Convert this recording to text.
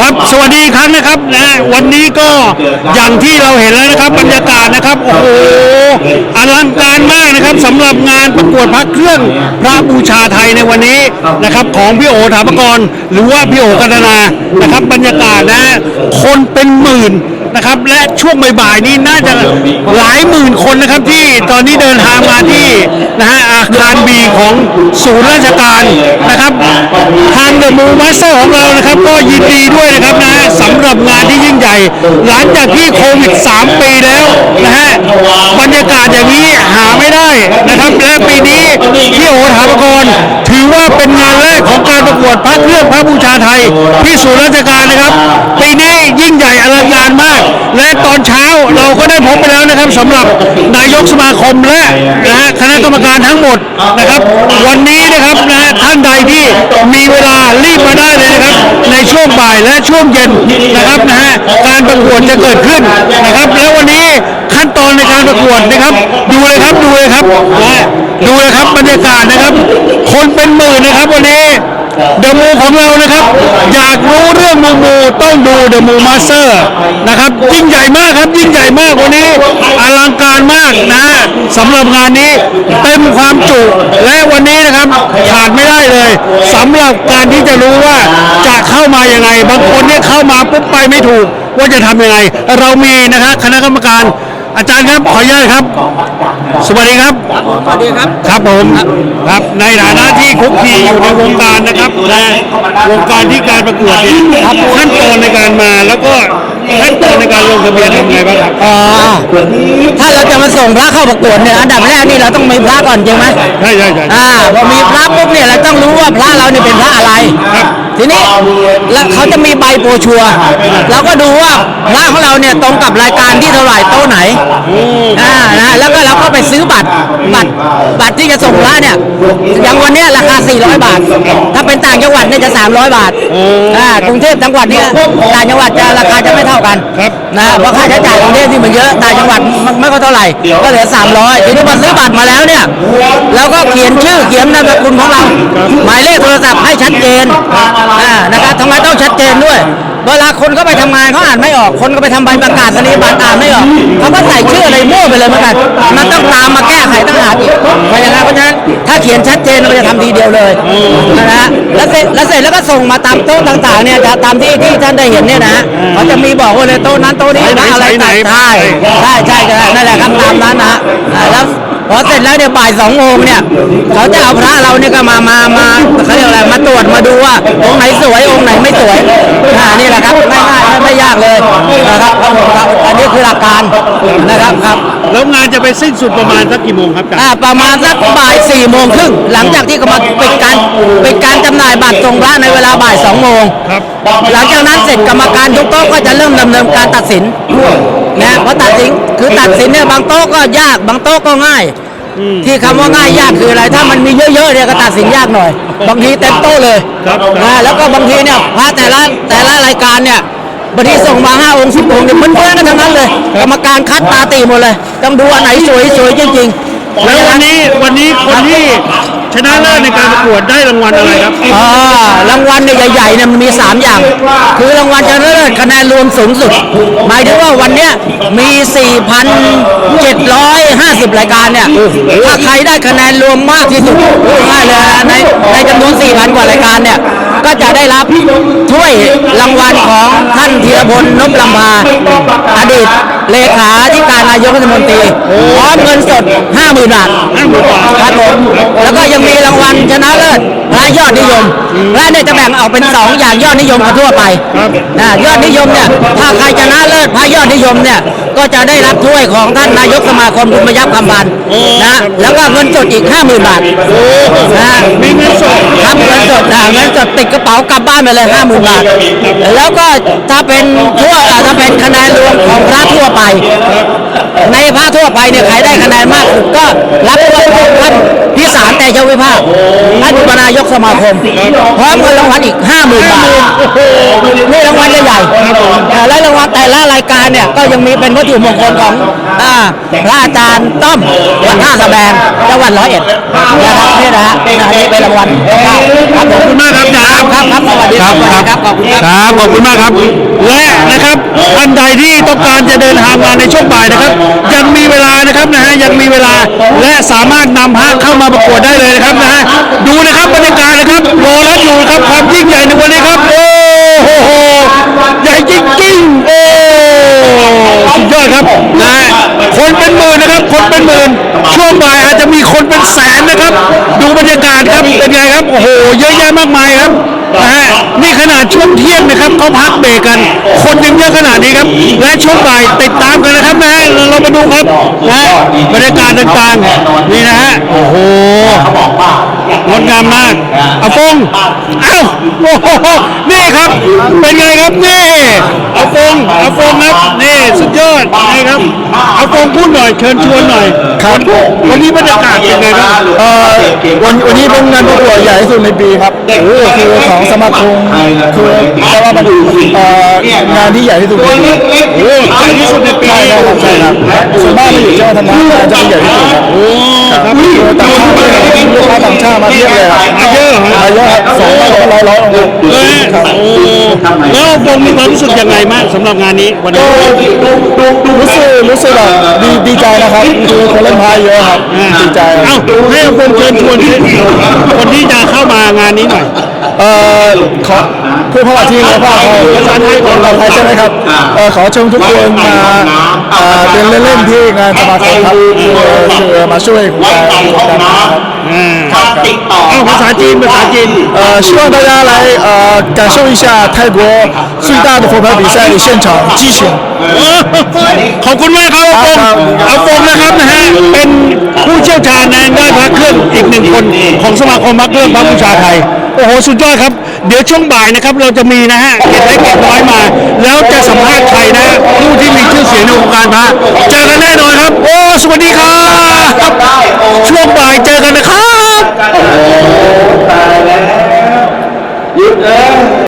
ครับสวัสดีอีกครั้งนะครับนะวันนี้ก็อย่างที่เราเห็นแล้วนะครับบรรยากาศนะครับโอ้โหอลังการมากนะครับสำหรับงานประกวดพระเครื่องพระบูชาไทยในวันนี้นะครับ ของพี่โอถาปกรณ์หรือว่าพี่โอกันนานะครับบรรยากาศนะ คนเป็นหมื่น นะครับ และช่วงบ่ายๆนี้น่าจะหลายหมื่นคนนะครับที่ตอนนี้เดินทางมาที่นะฮะอาคารบีของศูนย์ราชการนะครับทางเดอะมูมาสเตอร์ของเรานะครับ ก็ยินดีด้วยนะครับนะสำหรับงานที่ยิ่งใหญ่ หลังจากที่โควิด 3 ปีแล้วนะฮะบรรยากาศอย่างนี้หาไม่ได้นะครับและปีนี้พี่โอถามกรถือว่าเป็นงานแรกของการประกวดพระเครื่องพระบูชาไทยที่ศูนย์ราชการนะครับ ปีนี้ยิ่งใหญ่อลังการมาก และต อนเช้าเราก็ได้พบไปแล้วนะครับสำหรับนายกสมาคมและนะฮะคณะกรรมการทั้งหมดนะครับ วันนี้นะครับนะฮะท่านใดที่มีเวลารีบมาได้เลยนะครับ ในช่วงบ่ายและช่วงเย็นนะครับนะฮะการประกวดจะเกิดขึ้นนะครับ แล้ววันนี้ขั้นตอนในการประกวดนะครับ ดูเลยครับดูเลยครับนะฮะดูเลยครับบรรยากาศนะครับ คนเป็นหมื่นนะครับวันนี้ เดอะมูของเรานะครับ อยากรู้เรื่องมูมูต้องดูเดอะมูมาสเตอร์นะครับยิ่งใหญ่มากครับยิ่งใหญ่มากวันนี้อลังการมากนะฮะสำหรับงานนี้เต็มความจุและวันนี้นะครับขาดไม่ได้เลยสำหรับการที่จะรู้ว่าจะเข้ามายังไง บางคนเนี่ยเข้ามาปุ๊บไปไม่ถูก ว่าจะทำยังไง เรามีนะครับคณะกรรมการ อาจารย์ครับขออนุญาตครับ สวัสดีครับ สวัสดีครับ ครับผม ครับในฐานะที่คุกคีอยู่ในวงการนะครับและวงการที่การประกวดเนี่ยครับขั้นตอนในการมาแล้วก็ขั้นตอนในการลงทะเบียนทำไงบ้างครับอ๋อถ้าเราจะมาส่งพระเข้าประกวดเนี่ยอันดับแรกนี่เราต้องมีพระก่อนจริงไหมใช่ใช่ใช่อ่าพอมีพระปุ๊บเนี่ยเราต้องรู้ว่าพระเราเนี่ยเป็นพระอะไรครับ ทีนี้แล้วเขาจะมีใบโปรชัวร์เราก็ดูว่าพระของเราเนี่ยตรงกับรายการที่เท่าไหร่โต๊ะไหนอ่านะแล้วก็เราก็ไปซื้อบัตรบัตรบัตรที่จะส่งพระเนี่ยอย่างวันเนี้ยราคา 400 บาท ถ้าเป็นต่างจังหวัดเนี่ยจะ 300 บาทอ่ากรุงเทพจังหวัดเนี่ยต่างจังหวัดจะราคาจะไม่เท่ากันครับนะเพราะค่าใช้จ่ายกรุงเทพที่มันเยอะต่างจังหวัดมันไม่ค่อยเท่าไหร่ก็เหลือ 300ทีนี้พอซื้อบัตรมาแล้วเนี่ยเราก็เขียนชื่อเขียนนามสกุลของเราหมายเลขโทรศัพท์ให้ชัดเจนอ่านะครับทำไมต้องชัดเจนด้วย เวลาคนเขาไปทำงานเขาอ่านไม่ออก คนก็ไปทำใบประกาศนียบัตรอ่านไม่ออกเขาก็ใส่ชื่ออะไรมั่วไปเลยเหมือนกัน มันต้องตามมาแก้ไขตั้งหากอีกเพราะฉะนั้นเพราะฉะนั้นถ้าเขียนชัดเจนเราจะทำทีเดียวเลยนะฮะแล้วเสร็จแล้วเสร็จแล้วก็ส่งมาตามโต๊ะต่างๆเนี่ยจะตามที่ที่ท่านได้เห็นเนี่ยนะเขาจะมีบอกว่าเลยโต๊ะนั้นโต๊ะนี้นะอะไรต่างๆใช่ใช่ใช่ใช่นั่นแหละครับตามนั้นนะอ่าแล้ว พอเสร็จแล้วเนี่ยบ่ายสองโมงเนี่ยเขาจะเอาพระเราเนี่ยก็มามามาเขาเรียกอะไรมาตรวจมาดูว่าองค์ไหนสวยองค์ไหนไม่สวยอ่านี่แหละครับง่ายๆไม่ไม่ยากเลยนะครับครับผมครับอันนี้คือหลักการนะครับครับแล้วงานจะไปสิ้นสุดประมาณสักกี่โมงครับอาจารย์ อ่าประมาณสักบ่ายสี่โมงครึ่งหลังจากที่เขามาปิดการปิดการจำหน่ายบัตรส่งพระในเวลาบ่ายสองโมงครับ หลังจากนั้นเสร็จกรรมการทุกโต๊ะก็จะเริ่มดำเนินการตัดสินนะเพราะตัดสินคือตัดสินเนี่ยบางโต๊ะก็ยากบางโต๊ะก็ง่ายที่คำว่าง่ายยากคืออะไร ถ้ามันมีเยอะๆเนี่ยก็ตัดสินยากหน่อย บางทีเต็มโต๊ะเลยครับ นะแล้วก็บางทีเนี่ยพระแต่ละแต่ละรายการเนี่ยบางทีส่งมาห้าองค์สิบองค์เนี่ยเหมือนกันทั้งนั้นเลย กรรมการคัดตาตีหมดเลย ต้องดูอันไหนสวยสวยจริงๆ แล้ววันนี้วันนี้คนที่ ชนะเลิศในการประกวดได้รางวัลอะไรครับ อ่ารางวัลเนี่ยใหญ่ๆเนี่ยมันมี 3 อย่าง คือรางวัลชนะเลิศคะแนนรวมสูงสุด หมายถึงว่าวันเนี้ยมี 4,750 รายการเนี่ยถ้าใครได้คะแนนรวมมากที่สุดง่ายเลยนะในในจำนวน 4,000 กว่ารายการเนี่ย ก็จะได้รับถ้วยรางวัลของท่านธีรพลนพลำพาอดีต เลขาธิการนายกรัฐมนตรีพร้อมเงินสด 50,000 บาทครับผมแล้วก็ยังมีรางวัลชนะเลิศ พระยอดนิยมพระเนี่ยจะแบ่งออกเป็นสองอย่างยอดนิยมกับทั่วไปนะยอดนิยมเนี่ยถ้าใครชนะเลิศพระยอดนิยมเนี่ยก็จะได้รับถ้วยของท่านนายกสมาคมบุญมยักษ์คำพันธ์นะแล้วก็เงินสดอีก 50,000 บาทนะมีเงินสดครับเงินสดนะเงินสดติดกระเป๋ากลับบ้านไปเลย 50,000 บาท แล้วก็ถ้าเป็นทั่วถ้าเป็นคะแนนรวมของพระทั่วไป ในพระทั่วไปเนี่ยใครได้คะแนนมากสุดก็รับถ้วย อุปนายกสมาคม พร้อมเงินรางวัลอีก 50,000 บาทนี่รางวัลใหญ่ๆอ่าและรางวัลแต่ละรายการเนี่ยก็ยังมีเป็นวัตถุมงคลของอ่าพระอาจารย์ต้อมวัดท่าสะแบงจังหวัดร้อยเอ็ดนะครับนี่นะฮะนี่นะนี่เป็นรางวัลครับผมขอบคุณมากครับอาจารย์ครับครับครับครับข อบคุณครับครับขอบคุณมากครับ และนะครับท่านใดที่ต้องการจะเดินทางมาในช่วงบ่ายนะครับ ยังมีเวลานะครับนะฮะยังมีเวลาและสามารถนำพระเข้ามาประกวดได้เลยนะครับนะฮะดูนะครับบรรยากาศนะครับรอรับอยู่ครับความยิ่งใหญ่ในวันนี้ครับโอ้โหใหญ่จริงๆโอ้สุดยอดครับนะฮะคนเป็นหมื่นนะครับคนเป็นหมื่นช่วงบ่ายอาจจะมีคนเป็นแสนนะครับ ดูบรรยากาศครับเป็นไงครับโอ้โหเยอะแยะมากมายครับ นะฮะนี่ขนาดช่วงเที่ยงนะครับเขาพักเบรกกัน คนยังเยอะขนาดนี้ครับ และช่วงบ่ายติดตามกันนะครับนะฮะเรามาดูครับนะฮะบรรยากาศต่างๆนี่นะฮะโอ้โหเขาบอกว่างดงามมากอาฟงเอ้า โอ้โหนี่ครับ เป็นไงครับนี่อาฟงอาฟงครับนี่สุดยอดนี่ครับอาฟงพูดหน่อยเชิญชวนหน่อยครับวันนี้บรรยากาศเป็นไงครับเอ่อวันวันนี้เป็นงานประกวดใหญ่ที่สุดในปีครับโอ้คือของสมาคมคือแต่ว่ามันเอ่องานที่ใหญ่ที่สุดในปีโอ้ใหญ่ที่สุดในปีใช่ครับใช่ครับส่วนมากมาอยู่จังหวัดธรรมราชจะเป็นใหญ่ที่สุดครับโอ้ ครับคือต่างชาติลูกค้าต่างชาติมาเทียบเลยครับมาเยอะเหรอมาเยอะครับสองร้อยร้อยร้อยองค์เอ้ยครับโอ้แล้วอาฟงมีความรู้สึกยังไงบ้างสำหรับงานนี้วันนี้รู้สึกรู้สึกแบบดีดีใจนะครับคือคนเล่นพายเยอะครับดีใจคเอ้ารับให้อาฟงเชิญชวนคนที่จะเข้ามางานนี้หน่อยเอ่อขอพูดภาษาที่ภาษาไทยภาษาไทยของเราไทยใช่ไหมครับเอ่อขอเชิญทุกคนมาเอ่อเป็นเล่นๆที่งานสมาคมครับคือคือมาช่วยโครงการโครงการนะครับ อ่า ถ้าติดต่อ เอ้าภาษาจีนภาษาจีน 呃，希望大家来呃感受一下泰国最大的佛牌比赛的现场激情。 ขอบคุณมากครับอาฟงอาฟงนะครับนะฮะ เป็นผู้เชี่ยวชาญในด้านพระเครื่องอีกหนึ่งคนของสมาคมพระเครื่องพระบูชาไทย โอ้โห สุดยอดครับ เดี๋ยวช่วงบ่ายนะครับ เราจะมีนะฮะเก็บเล็กเก็บน้อยมา การพระเจอกันแน่นอนครับ โอ้ สวัสดีครับ